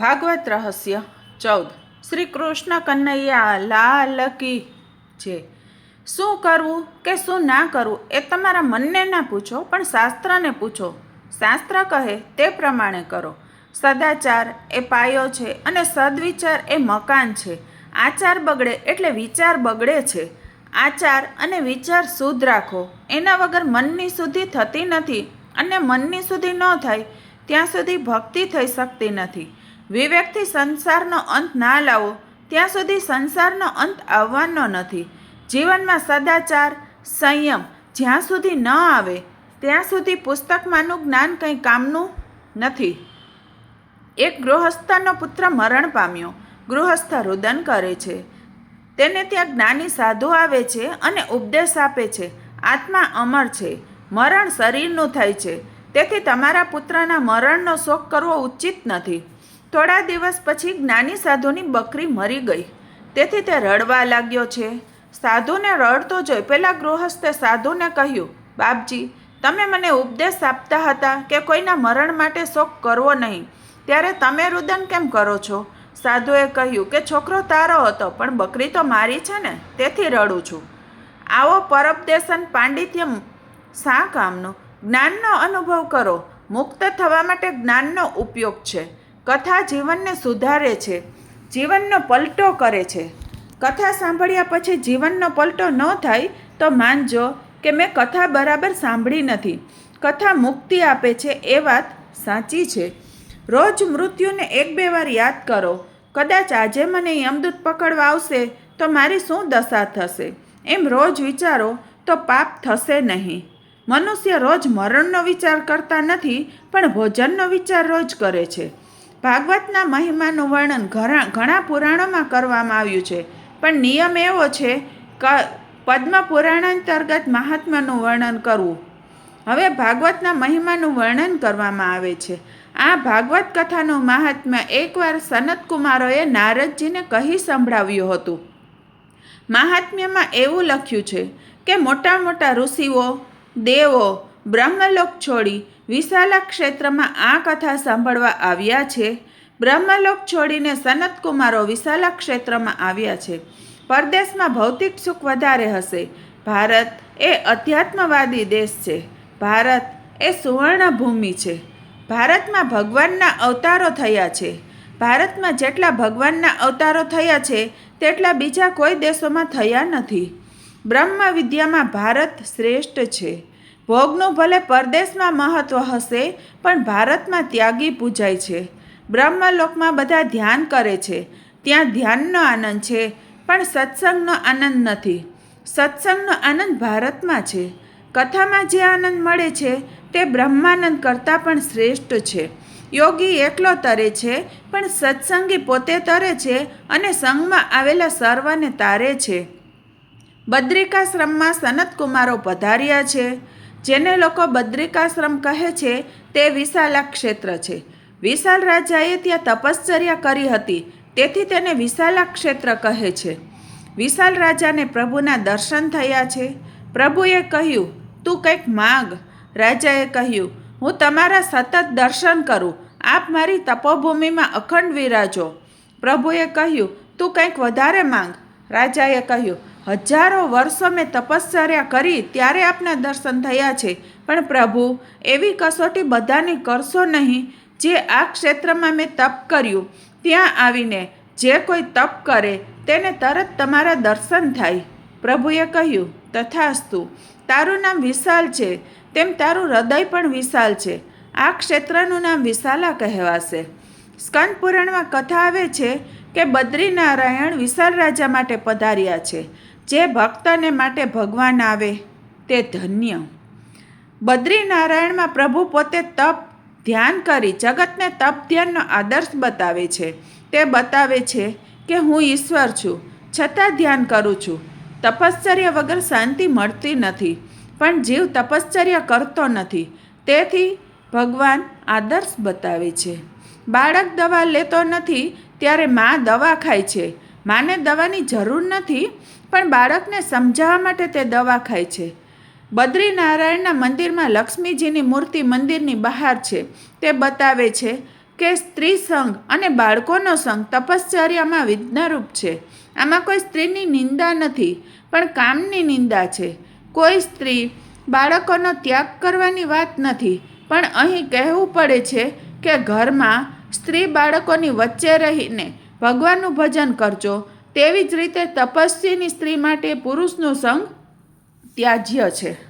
ભાગવત રહસ્ય ચૌદ. શ્રી કૃષ્ણ કન્નૈયા લાલ કી છે. શું કરવું કે શું ના કરવું એ તમારા મનને ના પૂછો, પણ શાસ્ત્રને પૂછો. શાસ્ત્ર કહે તે પ્રમાણે કરો. સદાચાર એ પાયો છે અને સદવિચાર એ મકાન છે. આચાર બગડે એટલે વિચાર બગડે છે. આચાર અને વિચાર શુદ્ધ રાખો. એના વગર મનની શુદ્ધિ થતી નથી અને મનની શુદ્ધિ ન થાય, ત્યાં સુધી ભક્તિ થઈ શકતી નથી. વિવેકથી સંસારનો અંત ના લાવો. ત્યાં સુધી સંસારનો અંત આવવાનો નથી. જીવનમાં સદાચાર, સંયમ જ્યાં સુધી ન આવે, ત્યાં સુધી પુસ્તકમાંનું જ્ઞાન કંઈ કામનું નથી. એક ગૃહસ્થનો પુત્ર મરણ પામ્યો. ગૃહસ્થ રુદન કરે છે. તેને ત્યાં જ્ઞાની સાધુ આવે છે અને ઉપદેશ આપે છે. આત્મા અમર છે. મરણ શરીરનું થાય છે. તેથી તમારા પુત્રના મરણનો શોખ કરવો ઉચિત નથી. થોડા દિવસ પછી જ્ઞાની સાધુની બકરી મરી ગઈ. તેથી તે રડવા લાગ્યો છે. સાધુને રડતો જોઈ પેલા ગૃહસ્થે સાધુને કહ્યું, બાપજી, તમે મને ઉપદેશ આપતા હતા કે કોઈના મરણ માટે શોક કરવો નહીં. ત્યારે તમે રુદન કેમ કરો છો? સાધુએ કહ્યું કે, છોકરો તારો હતો, પણ બકરી તો મારી છે ને, તેથી રડું છું. આવો પરપદેશન પાંડિત્ય શા કામનું? જ્ઞાનનો અનુભવ કરો. મુક્ત થવા માટે જ્ઞાનનો ઉપયોગ છે. કથા જીવનને સુધારે છે, જીવનનો પલટો કરે છે. કથા સાંભળ્યા પછી જીવનનો પલટો ન થાય તો માનજો કે મેં કથા બરાબર સાંભળી નથી. કથા મુક્તિ આપે છે એ વાત સાચી છે. રોજ મૃત્યુને એક બે વાર યાદ કરો. કદાચ આજે મને યમદૂત પકડવા આવશે તો મારી શું દશા થશે? એમ રોજ વિચારો તો પાપ થશે નહીં. મનુષ્ય રોજ મરણનો વિચાર કરતા નથી, પણ ભોજનનો વિચાર રોજ કરે છે. ભાગવતના મહિમાનું વર્ણન ઘણા પુરાણોમાં કરવામાં આવ્યું છે. પણ નિયમ એવો છે કે, પદ્મ પુરાણ અંતર્ગત મહાત્માનું વર્ણન કરવું. હવે ભાગવતના મહિમાનું વર્ણન કરવામાં આવે છે. આ ભાગવત કથાનું મહાત્મ્ય એકવાર સનત કુમારોએ નારદજીને કહી સંભળાવ્યું હતું. મહાત્મ્યમાં એવું લખ્યું છે કે મોટા મોટા ઋષિઓ, દેવો બ્રહ્મલોક છોડી વિશાલા ક્ષેત્રમાં આ કથા સાંભળવા આવ્યા છે. બ્રહ્મલોક છોડીને સનત કુમારો વિશાલા ક્ષેત્રમાં આવ્યા છે. પરદેશમાં ભૌતિક સુખ વધારે હશે. ભારત એ અધ્યાત્મવાદી દેશ છે. ભારત એ સુવર્ણ ભૂમિ છે. ભારતમાં ભગવાનના અવતારો થયા છે. ભારતમાં જેટલા ભગવાનના અવતારો થયા છે, તેટલા બીજા કોઈ દેશોમાં થયા નથી. બ્રહ્મ વિદ્યામાં ભારત શ્રેષ્ઠ છે. ભોગનું ભલે પરદેશમાં મહત્વ હશે, પણ ભારતમાં ત્યાગી પૂજાય છે. બ્રહ્મલોકમાં બધા ધ્યાન કરે છે. ત્યાં ધ્યાનનો આનંદ છે, પણ સત્સંગનો આનંદ નથી. સત્સંગનો આનંદ ભારતમાં છે. કથામાં જે આનંદ મળે છે, તે બ્રહ્માનંદ કરતાં પણ શ્રેષ્ઠ છે. યોગી એકલો તરે છે, પણ સત્સંગી પોતે તરે છે અને સંગમાં આવેલા સર્વને તારે છે. બદ્રિકાશ્રમમાં સનત કુમારો પધાર્યા છે. જેને લોકો બદ્રિકાશ્રમ કહે છે, તે વિશાલા ક્ષેત્ર છે. વિશાલ રાજાએ ત્યાં તપશ્ચર્યા કરી હતી, તેથી તેને વિશાલા ક્ષેત્ર કહે છે. વિશાલ રાજાને પ્રભુના દર્શન થયા છે. પ્રભુએ કહ્યું, તું કંઈક માગ. રાજાએ કહ્યું, હું તમારા સતત દર્શન કરું. આપ મારી તપોભૂમિમાં અખંડ વિરાજો. પ્રભુએ કહ્યું, તું કંઈક વધારે માંગ. રાજાએ કહ્યું હજારો વર્ષો મેં તપશ્ચર્યા કરી ત્યારે આપના દર્શન થયા છે. પણ પ્રભુ, એવી કસોટી બધાની કરશો નહીં જે આ ક્ષેત્રમાં મેં તપ કર્યું. ત્યાં આવીને જે કોઈ તપ કરે તેને તરત તમારા દર્શન થાય. પ્રભુએ કહ્યું, તથાસ્તુ, તારું નામ વિશાલ છે. તેમ તારું હૃદય પણ વિશાલ છે. આ ક્ષેત્રનું નામ વિશાલા કહેવાશે. સ્કંદ પુરાણમાં કથા આવે છે કે બદ્રીનારાયણ વિશાલ રાજા માટે પધાર્યા છે. જે ભક્તને માટે ભગવાન આવે તે ધન્ય. બદ્રીનારાયણમાં પ્રભુ પોતે તપ ધ્યાન કરી જગતને તપ ધ્યાનનો આદર્શ બતાવે છે. તે બતાવે છે કે હું ઈશ્વર છું, છતાં ધ્યાન કરું છું. તપશ્ચર્ય વગર શાંતિ મળતી નથી, પણ જીવ તપશ્ચર્ય કરતો નથી. તેથી ભગવાન આદર્શ બતાવે છે. બાળક દવા લેતો નથી, ત્યારે મા દવા ખાય છે. માને દવાની જરૂર નથી પણ બાળકને સમજાવવા માટે તે દવા ખાય છે. બદ્રીનારાયણના મંદિરમાં લક્ષ્મીજીની મૂર્તિ મંદિરની બહાર છે. તે બતાવે છે કે સ્ત્રી સંઘ અને બાળકોનો સંઘ તપશ્ચર્યામાં વિઘ્નરૂપ છે. આમાં કોઈ સ્ત્રીની નિંદા નથી, પણ કામની નિંદા છે. કોઈ સ્ત્રી બાળકોનો ત્યાગ કરવાની વાત નથી, પણ અહીં કહેવું પડે છે કે ઘરમાં સ્ત્રી બાળકોની વચ્ચે રહીને ભગવાનનું ભજન કરજો તેવી જ રીતે તપસ્વીની સ્ત્રી માટે પુરુષનો સંગ ત્યાજ્ય છે.